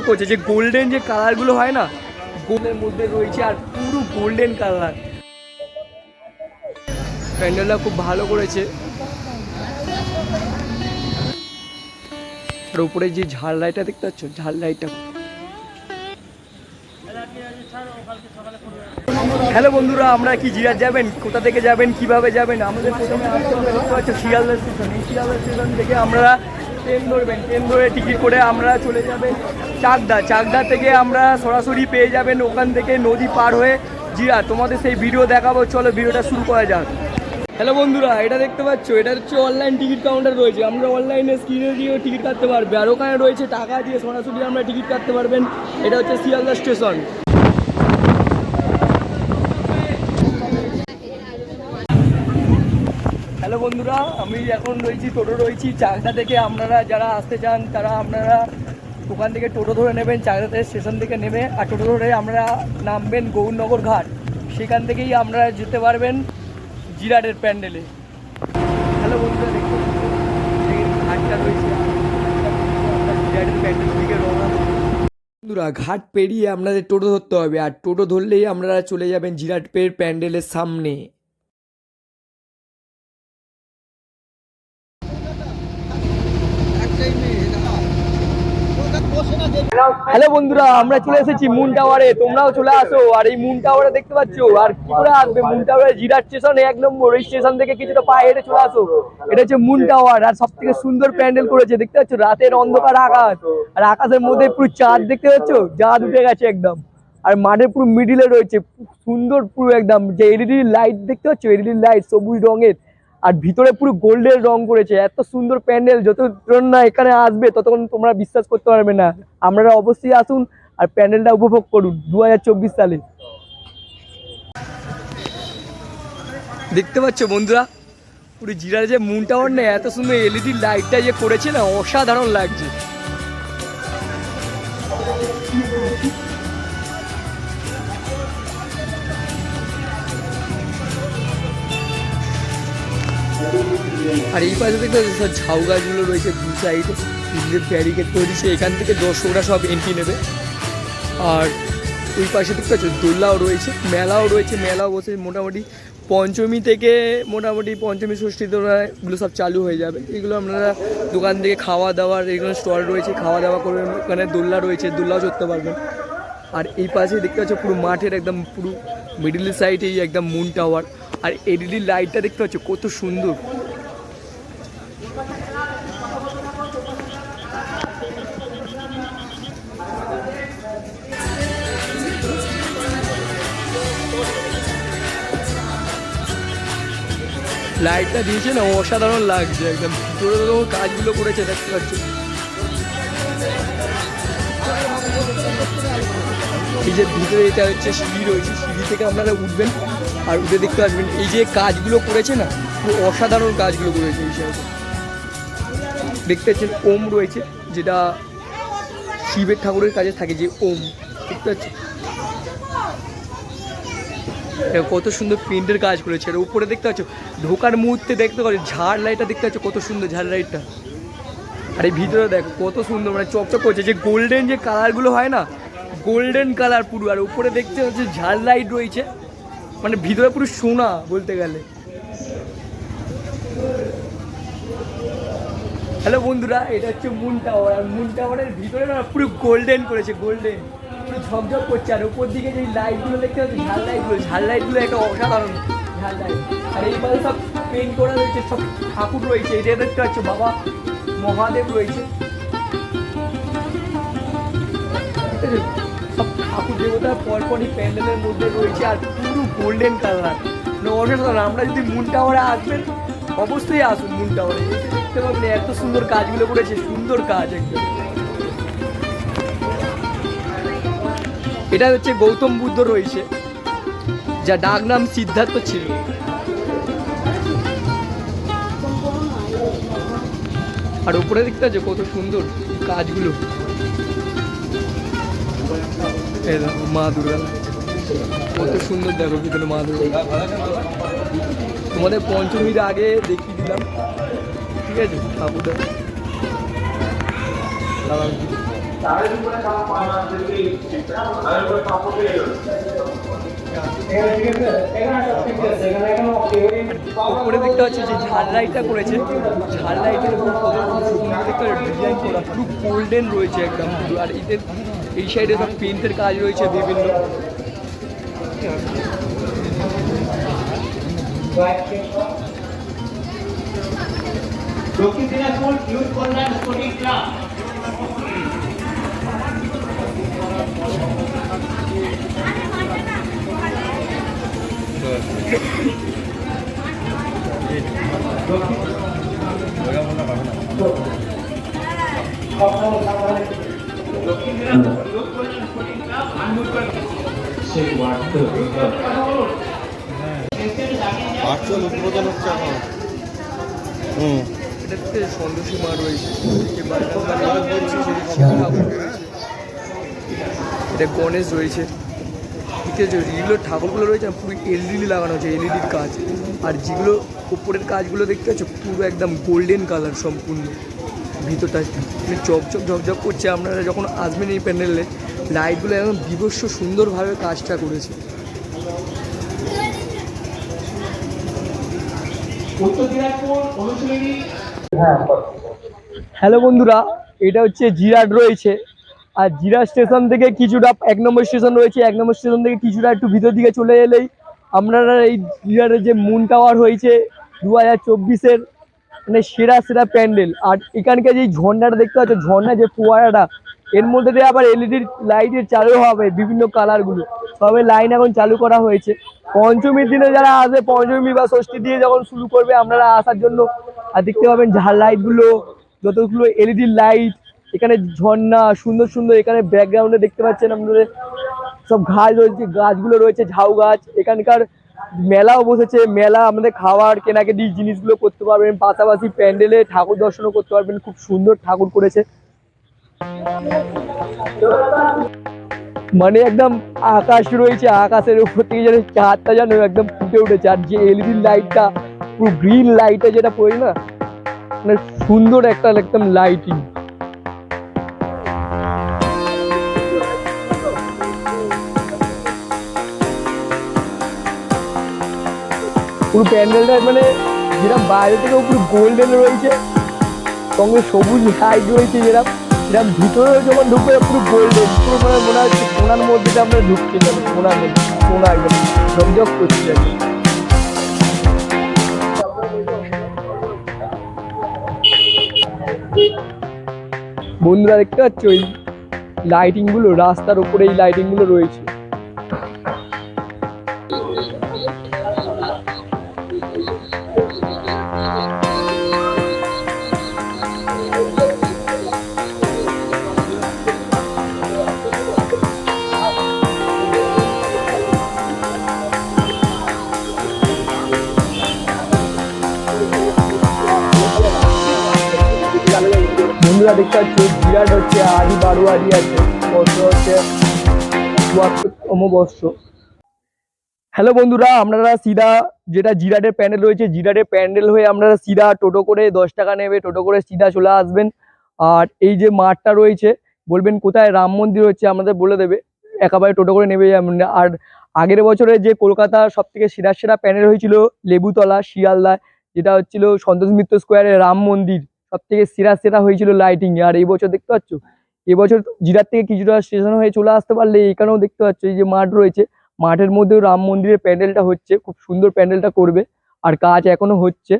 করছে যে গোল্ডেন যে কালারগুলো হয় না গোল্ডের মধ্যে রয়েছে আর পুরো গোল্ডেন কালার প্যান্ডেলটা খুব ভালো করেছে। আর উপরে যে ঝাল লাইটটা দেখতে পাচ্ছ, ঝাল লাইটটা হ্যালো বন্ধুরা, আমরা কি জিরাট যাবেন? কোথা থেকে যাবেন? কীভাবে যাবেন? আমাদের প্রথমে আসতে হবে শিয়ালদা স্টেশন এই শিয়ালদা স্টেশন থেকে আমরা ট্রেন ধরবেন। ট্রেন ধরে টিকিট করে আমরা চলে যাবেন চাকদা। চাকদা থেকে আমরা সরাসরি পেয়ে যাবেন ওখান থেকে নদী পার হয়ে জিরা তোমাদের সেই ভিডিও দেখাবো। চলো ভিডিওটা শুরু করা যাক। হ্যালো বন্ধুরা, এটা দেখতে পাচ্ছ? এটা হচ্ছে অনলাইন টিকিট কাউন্টার রয়েছে। আমরা অনলাইনে স্ক্রিনে দিয়েও টিকিট কাটতে পারবে। আর ওখানে রয়েছে টাকা দিয়ে সরাসরি আমরা টিকিট কাটতে পারবেন। এটা হচ্ছে শিয়ালদা স্টেশন। বন্ধুরা, আমি এখন রয়েছি, টোটো রয়েছি। চাকদা থেকে আপনারা যারা আসতে চান, তারা আপনারা ওখান থেকে টোটো ধরে নেবেন চাকদা থেকে স্টেশন থেকে নেমে আর টোটো ধরে আমরা নামবেন গৌরনগর ঘাট। সেখান থেকেই আপনারা যেতে পারবেন জিরাটের প্যান্ডেলে। হ্যালো বন্ধুরা এই ঘাটটা রয়েছে। থেকে বন্ধুরা, ঘাট পেরিয়ে আপনাদের টোটো ধরতে হবে। আর টোটো ধরলেই আপনারা চলে যাবেন জিরাট পের প্যান্ডেলের সামনে। হ্যালো বন্ধুরা, আমরা চলে এসেছি মুন টাওয়ারে। তোমরাও চলে আসো। আর এই মুন টাওয়ারে দেখতে পাচ্ছ? আর কি করে আসবে? মুন টাওয়ারে জিরাট স্টেশন এক নম্বর। ওই স্টেশন থেকে কিছুটা পায়ে হেঁটে চলে আসো। এটা হচ্ছে মুন টাওয়ার। আর সব থেকে সুন্দর প্যান্ডেল করেছে। দেখতে পাচ্ছ? রাতের অন্ধকার আকাশ। আর আকাশের মধ্যে পুরো চাঁদ দেখতে পাচ্ছ? চাঁদ উঠে গেছে একদম। আর মাঠের পুরো মিডিলে রয়েছে। সুন্দর পুরো একদম যে এলইডি লাইট দেখতে পাচ্ছ? এলইডি লাইট সবুজ রঙের। আর ভিতরে পুরো গোল্ডের রং করেছে, এত সুন্দর প্যান্ডেল, যতক্ষণ না এখানে আসবে, ততক্ষণ তোমরা বিশ্বাস করতে পারবে না। আপনারা অবশ্যই আসুন আর প্যান্ডেলটা উপভোগ করুন দু হাজার চব্বিশ সালে। দেখতে পাচ্ছ বন্ধুরা, পুরো জিরার যে মুনটাওয়ার না এত সুন্দর এলইডি লাইটটা যে করেছে না, অসাধারণ লাগছে। আর এই পাশে দেখতে সব ঝাউ গাছগুলো রয়েছে, দু সাইডে ব্যারিকেড করে দিচ্ছে এখান থেকে দর্শকরা সব এন্ট্রি নেবে। আর ওই পাশে দেখতে পাচ্ছ দোল্লাও রয়েছে, মেলাও রয়েছে, মেলাও বসে মোটামুটি পঞ্চমী থেকে মোটামুটি পঞ্চমী ষষ্ঠী এগুলো সব চালু হয়ে যাবে। এগুলো আপনারা দোকান থেকে খাওয়া দাওয়ার এগুলো স্টল রয়েছে, খাওয়া দাওয়া করবেন ওখানে দোল্লা রয়েছে দোল্লাও চড়তে পারবেন। আর এই পাশে দেখতে পাচ্ছ পুরো মাঠের একদম পুরো মিডিল সাইডেই একদম মুন টাওয়ার আর এলইডি লাইটটা দেখতে পাচ্ছ কত সুন্দর। লাইটটা দিয়েছে না অসাধারণ লাগছে, একদম ভিতরে তো কাজগুলো করেছে, দেখতে পাচ্ছি এই যে ভিতরে এটা হচ্ছে সিঁড়ি রয়েছে, সিঁড়ি থেকে আপনারা উঠবেন আর উঠে দেখতে আসবেন। এই যে কাজগুলো করেছে না পুরো অসাধারণ কাজগুলো করেছে এই দেখতে পাচ্ছেন ওম রয়েছে, যেটা শিবের ঠাকুরের কাজে থাকে যে ওম। দেখতে পাচ্ছেন? কত সুন্দর প্রিন্টের কাজ করেছে। আর উপরে দেখতে পাচ্ছ, ঢোকার মুহূর্তে দেখতে পাচ্ছ, ঝাড় লাইটটা দেখতে পাচ্ছ, কত সুন্দর ঝাড় লাইটটা। আর এই ভিতরে দেখো, কত সুন্দর মানে চকচক করছে। যে গোল্ডেন যে কালারগুলো হয় না গোল্ডেন কালার পুরো। আর উপরে দেখতে হচ্ছে ঝাড় লাইট রয়েছে। মানে ভিতরে পুরো সোনা বলতে গেলে। হ্যালো বন্ধুরা, এটা হচ্ছে মুন টাওয়ার আর মুন টাওয়ারের ভিতরে না পুরো গোল্ডেন করেছে গোল্ডেন পুরো ঝকঝক করছে, আর উপর দিকে যে লাইটগুলো দেখতে পাচ্ছি, ঝাল লাইটগুলো ঝাল লাইটগুলো একটা অসাধারণ, ঝাল লাইট আর এই পাশে সব পেন্ট করা রয়েছে, সব ঠাকুর রয়েছে এটা দেখতে পাচ্ছ, বাবা মহাদেব রয়েছে। সব ঠাকুর দেবতা পরপরই প্যান্ডেলের মধ্যে রয়েছে, আর পুরো গোল্ডেন কালার অসাধারণ, আমরা যদি মুন টাওয়ারে আসবেন অবশ্যই আসুন মুন টাওয়ারে দেখতে পাবেন এত সুন্দর কাজগুলো করেছে, সুন্দর কাজ একদম। এটা হচ্ছে গৌতম বুদ্ধ রয়েছে যা ডাক নাম সিদ্ধার্থ ছিল। আর উপরে দেখতে আছে কত সুন্দর কাজগুলো। মা দুর্গা। কত সুন্দর দেখো ভিতরে মা দুর্গা। তোমাদের পঞ্চমীর আগে দেখিয়ে দিলাম। ঠিক আছে দাঁড়াও। উপরে দেখতে পাচ্ছি যে ঝাল লাইটটা করেছে। ঝাল লাইটের উপর সুন্দর ডিজাইন গোল্ডেন রয়েছে একদম। আর এদের, এই সাইডে সব পেন্টের কাজ রয়েছে বিভিন্ন। Dakshin Dinajpur youth Kalyan sporting club সেই ওয়ার্ড ভার্চুয়াল উদ্বোধন হচ্ছে এখন হুম। এটাতে সন্তোষী মা রয়েছে। এটা গণেশ রয়েছে। ঠিক আছে যেগুলো ঠাকুরগুলো রয়েছে, পুরো এলইডি লাগানো আছে এলইডির কাজ। আর যেগুলো উপরের কাজগুলো দেখতে পাচ্ছ, পুরো একদম গোল্ডেন কালার সম্পূর্ণ। ভিতরটা মানে চকচক, ঝকঝক করছে। আপনারা যখন আসবেন এই প্যান্ডেলে লাইটগুলো একদম বিভৎস সুন্দরভাবে কাজটা করেছে। উত্তর দিনাজপুর অনুশীলনী হ্যালো বন্ধুরা, এটা হচ্ছে জিরাট রয়েছে। আর জিরা স্টেশন থেকে কিছুটা, এক নম্বর স্টেশন রয়েছে, এক নম্বর স্টেশন থেকে কিছুটা একটু ভিতর দিকে চলে এলেই আপনারা এই জিরাটের যে মুন টাওয়ার হয়েছে দু হাজার চব্বিশের মানে সেরা সেরা প্যান্ডেল। আর এখানকার যে ঝর্ণাটা দেখতে পাচ্ছ ঝর্ণা যে ফোয়ারাটা এর মধ্যে দিয়ে আবার এলইডি লাইটের চালু হবে, বিভিন্ন কালারগুলো তবে লাইন এখন চালু করা হয়েছে। পঞ্চমীর দিনে যারা আসবে, পঞ্চমী বা ষষ্ঠী দিয়ে যখন শুরু করবে, আপনারা আসার জন্য, আর দেখতে পাবেন ঝাল লাইটগুলো যতগুলো এলইডি লাইট এখানে ঝর্ণা, সুন্দর সুন্দর এখানে ব্যাকগ্রাউন্ডে দেখতে পাচ্ছেন আপনাদের। সব ঘাস রয়েছে, গাছগুলো রয়েছে, ঝাউ গাছ। এখানকার মেলাও বসেছে, মেলা আমাদের খাওয়ার কেনাকাটি জিনিসগুলো করতে পারবেন। পাশাপাশি প্যান্ডেলে ঠাকুর দর্শনও করতে পারবেন। খুব সুন্দর ঠাকুর করেছে। মানে একদম আকাশ রয়েছে, আকাশের উপর থেকে যেন চাঁদটা যেন একদম ফুটে উঠেছে। আর যে এলইডি লাইটটা পুরো গ্রিন লাইটে যেটা পড়ে না মানে সুন্দর একটা একদম লাইটিং পুরো প্যান্ডেলটা মানে যেরকম বাইরে থেকে পুরো গোল্ডেন রয়েছে, সঙ্গে সবুজ লাইট রয়েছে যেরকম যেরকম ভিতরে যখন ঢুকবে, পুরো গোল্ডেন পুরো মানে মনে হচ্ছে সোনার মধ্যে দিয়ে আমরা যাবে যেন সোনার মধ্যে সোনা একদম সংযোগ করছে যাবে বন্ধুরা দেখতে পাচ্ছ ওই লাইটিংগুলো রাস্তার উপরে এই লাইটিংগুলো রয়েছে। বন্ধুরা দেখতে পাচ্ছ, বিরাট হচ্ছে আদি বারোয়ারি আছে। হ্যালো বন্ধুরা, আপনারা সিধা, যেটা জিরাটের প্যান্ডেল রয়েছে, জিরাটের প্যান্ডেল হয়ে আপনারা সিধা টোটো করে দশ টাকা নেবে, টোটো করে সিধা চলে আসবেন। আর এই যে মাঠটা রয়েছে, বলবেন কোথায়? রাম মন্দির হচ্ছে, আমাদের বলে দেবে। একেবারে টোটো করে নেবে। আর আগের বছরে যে কলকাতা সব থেকে সেরা সেরা প্যান্ডেল হয়েছিল লেবুতলা শিয়ালদায় যেটা হচ্ছিল সন্তোষ মিত্র স্কোয়ারে রাম মন্দির। সব থেকে সেরা সেরা হয়েছিল লাইটিং আর এই বছর দেখতে পাচ্ছ? এবছর জিরার থেকে কিছুটা স্টেশন হয়ে চলে আসতে পারলে এখানেও দেখতে পাচ্ছ এই যে মাঠ রয়েছে। মাঠের মধ্যেও রাম মন্দিরের প্যান্ডেলটা হচ্ছে, খুব সুন্দর প্যান্ডেলটা করবে, আর কাজ এখনও হচ্ছে।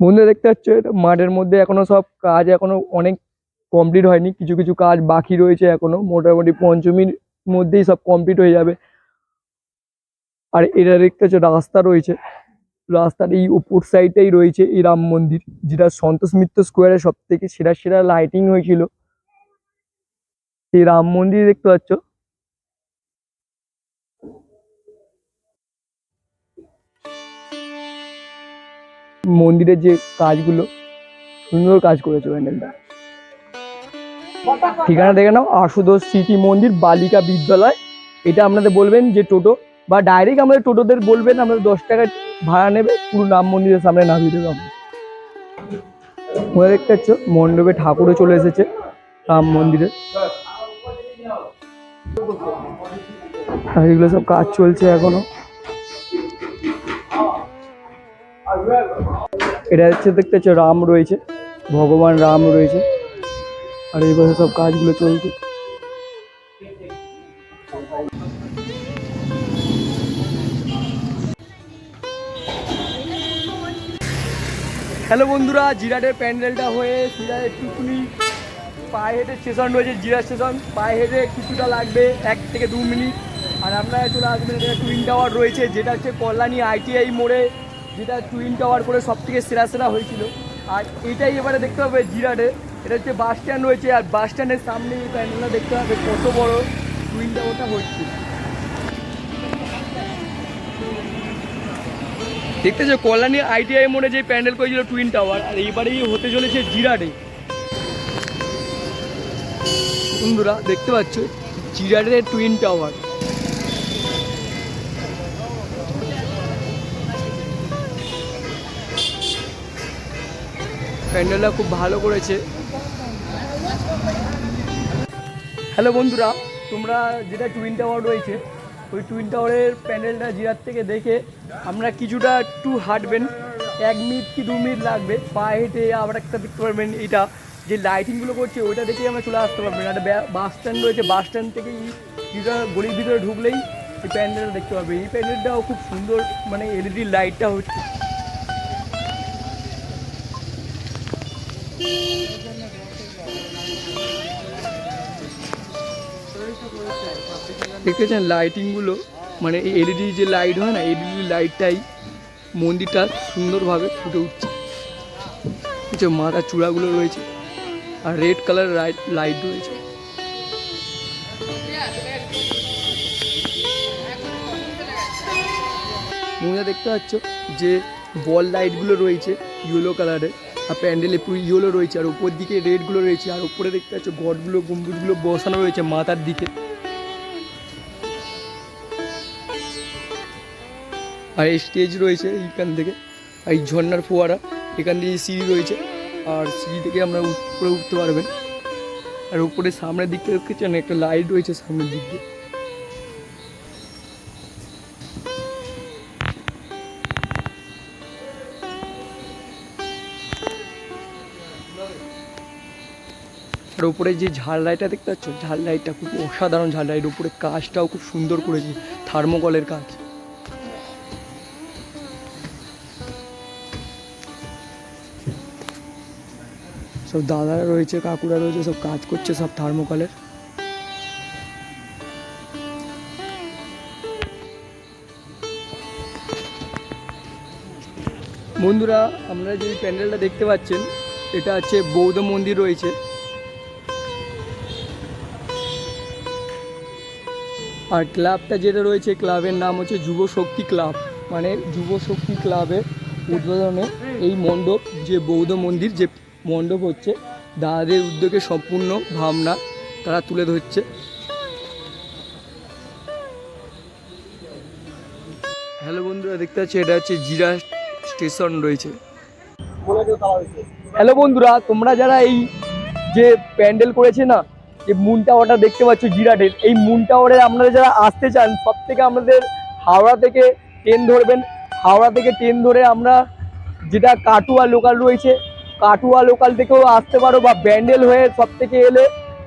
বন্ধুরা দেখতে পাচ্ছ মাঠের মধ্যে এখনও সব কাজ এখনও অনেক কমপ্লিট হয়নি, কিছু কিছু কাজ বাকি রয়েছে এখনও, মোটামুটি পঞ্চমীর মধ্যেই সব কমপ্লিট হয়ে যাবে। আর এটা দেখতে পাচ্ছ রাস্তা রয়েছে। রাস্তার এই উপর সাইডটাই রয়েছে এই রাম মন্দির, যেটা সন্তোষ মিত্র স্কোয়ারে সব থেকে সেরা সেরা লাইটিং হয়েছিল। এই রাম মন্দির দেখতে পাচ্ছ। মন্দিরের যে কাজগুলো, সুন্দর কাজ করেছে প্যান্ডেলটা। ঠিকানা দেখে নাও আশুদোষ স্মৃতি মন্দির, বালিকা বিদ্যালয়। এটা আপনাদের বলবেন যে টোটো বা ডাইরেক্ট আমাদের টোটোদের বলবেন, আমাদের দশ টাকা ভাড়া নেবে, পুরো রাম মন্দিরের সামনে নামিয়ে দেবে আপনাকে। ওরা দেখতে পাচ্ছ, মণ্ডপে ঠাকুরও চলে এসেছে রাম মন্দিরে। আর এগুলো সব কাজ চলছে এখনও। এটা হচ্ছে দেখতে পাচ্ছ, রাম রয়েছে, ভগবান রাম রয়েছে। আর এই পাশে সব কাজগুলো চলছে। হ্যালো বন্ধুরা, জিরাটের প্যান্ডেলটা হয়ে জিরাটের টুকুনি, পায়ে হেঁটে স্টেশন রয়েছে, জিরা স্টেশন পায়ে হেঁটে কিছুটা লাগবে, এক থেকে দু মিনিট। আর আপনারা চলে আসবেন এখানে টুইন টাওয়ার রয়েছে, যেটা হচ্ছে কল্যাণী আইটিআই মোড়ে, যেটা টুইন টাওয়ার করে সব থেকে সেরা সেরা হয়েছিল। আর এটাই এবারে দেখতে হবে জিরাটে। এটা হচ্ছে বাস স্ট্যান্ড রয়েছে, আর বাস স্ট্যান্ডের সামনে এই প্যান্ডেলটা দেখতে হবে, কত বড় টুইন টাওয়ারটা হচ্ছে। দেখতেছো কল্যাণী আইটিআই মোড়ে যে প্যান্ডেল করেছিল টুইন টাওয়ার আর এইবারেই হতে চলেছে জিরাটে বন্ধুরা, দেখতে পাচ্ছ জিরাটের টুইন টাওয়ার প্যান্ডেলটা খুব ভালো করেছে। হ্যালো বন্ধুরা, তোমরা যেটা টুইন টাওয়ার রয়েছে ওই টুইন টাওয়ারের প্যান্ডেলটা জিরাত থেকে দেখে আমরা কিছুটা একটু হাঁটবেন। এক মিনিট কি দু মিনিট লাগবে? পায়ে হেঁটে আবার একটা দেখতে পারবেন এটা। যে লাইটিংগুলো করছে, ওইটা দেখেই আমরা চলে আসতে পারবেন। একটা বাস স্ট্যান্ড রয়েছে বাস স্ট্যান্ড থেকেই কিছুটা গলির ভিতরে ঢুকলেই এই প্যান্ডেলটা দেখতে পাবে। এই প্যান্ডেলটাও খুব সুন্দর মানে এলইডি লাইটটা হচ্ছে। দেখতেছেন লাইটিংগুলো মানে এলইডি যে লাইট হয় না এলইডি লাইটটাই মন্দিরটা সুন্দরভাবে ফুটে উঠছে। কিছু মাথার চূড়াগুলো রয়েছে, আর রেড কালার লাইট রয়েছে। মনে দেখতে পাচ্ছ যে বল লাইটগুলো রয়েছে ইয়েলো কালারের আর প্যান্ডেলে পুরো ইয়েলো রয়েছে, আর উপর দিকে রেডগুলো রয়েছে, আর উপরে দেখতে পাচ্ছ গডগুলো, গম্বুজগুলো বসানো রয়েছে মাথার দিকে। আর এই স্টেজ রয়েছে এইখান থেকে। আর এই ঝর্নার ফোয়ারা, এখান দিয়ে সিঁড়ি রয়েছে। আর সিঁড়ি থেকে আমরা উপরে উঠতে পারবেন। আর উপরে সামনের দিক থেকে দেখছেন একটা লাইট রয়েছে সামনের দিক দিয়ে। আর উপরে যে ঝাল লাইটটা দেখতে পাচ্ছ? ঝাল লাইটটা খুব অসাধারণ ঝাল লাইট উপরে কাজটাও খুব সুন্দর করেছে থার্মোকলের কাজ। সব দাদারা রয়েছে, কাকুরা রয়েছে, সব কাজ করছে, সব থার্মোকলের বন্ধুরা আমরা যে প্যান্ডেলটা দেখতে পাচ্ছেন, এটা হচ্ছে বৌদ্ধ মন্দির রয়েছে। আর ক্লাবটা যেটা রয়েছে, ক্লাবের নাম হচ্ছে যুব শক্তি ক্লাব। মানে যুব শক্তি ক্লাবের উদ্বোধনে এই মণ্ডপ, যে বৌদ্ধ মন্দির, যে মণ্ডপ হচ্ছে। দাদাদের উদ্যোগে সম্পূর্ণ ভাবনা তারা তুলে ধরছে। হ্যালো বন্ধুরা, দেখতে পাচ্ছি, এটা হচ্ছে জিরা স্টেশন রয়েছে। হ্যালো বন্ধুরা, তোমরা যারা এই যে প্যান্ডেল করেছে না, যে মুন টাওয়ারটা দেখতে পাচ্ছ জিরাটের এই মুন টাওয়ারে আপনারা যারা আসতে চান সব থেকে আমাদের হাওড়া থেকে ট্রেন ধরবেন। হাওড়া থেকে ট্রেন ধরে আমরা যেটা কাটুয়া লোকাল রয়েছে কাটুয়া লোকাল থেকেও আসতে পারো বা ব্যান্ডেল হয়ে সব থেকে এলে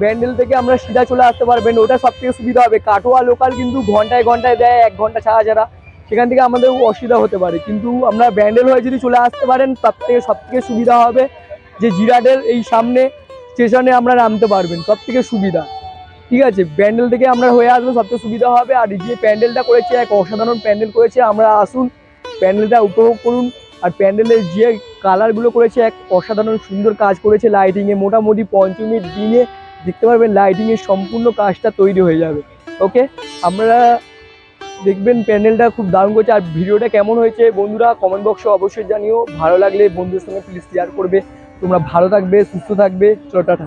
ব্যান্ডেল থেকে আমরা সিধা চলে আসতে পারবেন ওটা সব থেকে সুবিধা হবে। কাটোয়া লোকাল কিন্তু ঘন্টায় ঘন্টায় দেয়, এক ঘণ্টা ছাড়া ছাড়া সেখান থেকে আমাদের অসুবিধা হতে পারে। কিন্তু আমরা ব্যান্ডেল হয়ে যদি চলে আসতে পারেন, তার থেকে সব থেকে সুবিধা হবে যে জিরাটের এই সামনে স্টেশনে আমরা নামতে পারবেন। সব থেকে সুবিধা। ঠিক আছে? প্যান্ডেল থেকে আমরা হয়ে আসব, সবথেকে সুবিধা হবে। আর যে প্যান্ডেলটা করেছে, এক অসাধারণ প্যান্ডেল করেছে, আমরা আসুন, প্যান্ডেলটা উপভোগ করুন। আর প্যান্ডেলের যে কালারগুলো করেছে, এক অসাধারণ সুন্দর কাজ করেছে লাইটিংয়ে মোটামুটি পঞ্চমীর দিনে দেখতে পারবেন লাইটিংয়ের সম্পূর্ণ কাজটা তৈরি হয়ে যাবে। ওকে আমরা দেখবেন প্যান্ডেলটা খুব দারুণ করছে। আর ভিডিওটা কেমন হয়েছে বন্ধুরা কমেন্ট বক্সে অবশ্যই জানিও। ভালো লাগলে বন্ধুদের সঙ্গে প্লিজ শেয়ার করবে। তোমরা ভালো থাকবে, সুস্থ থাকবে। চলো, টাটা।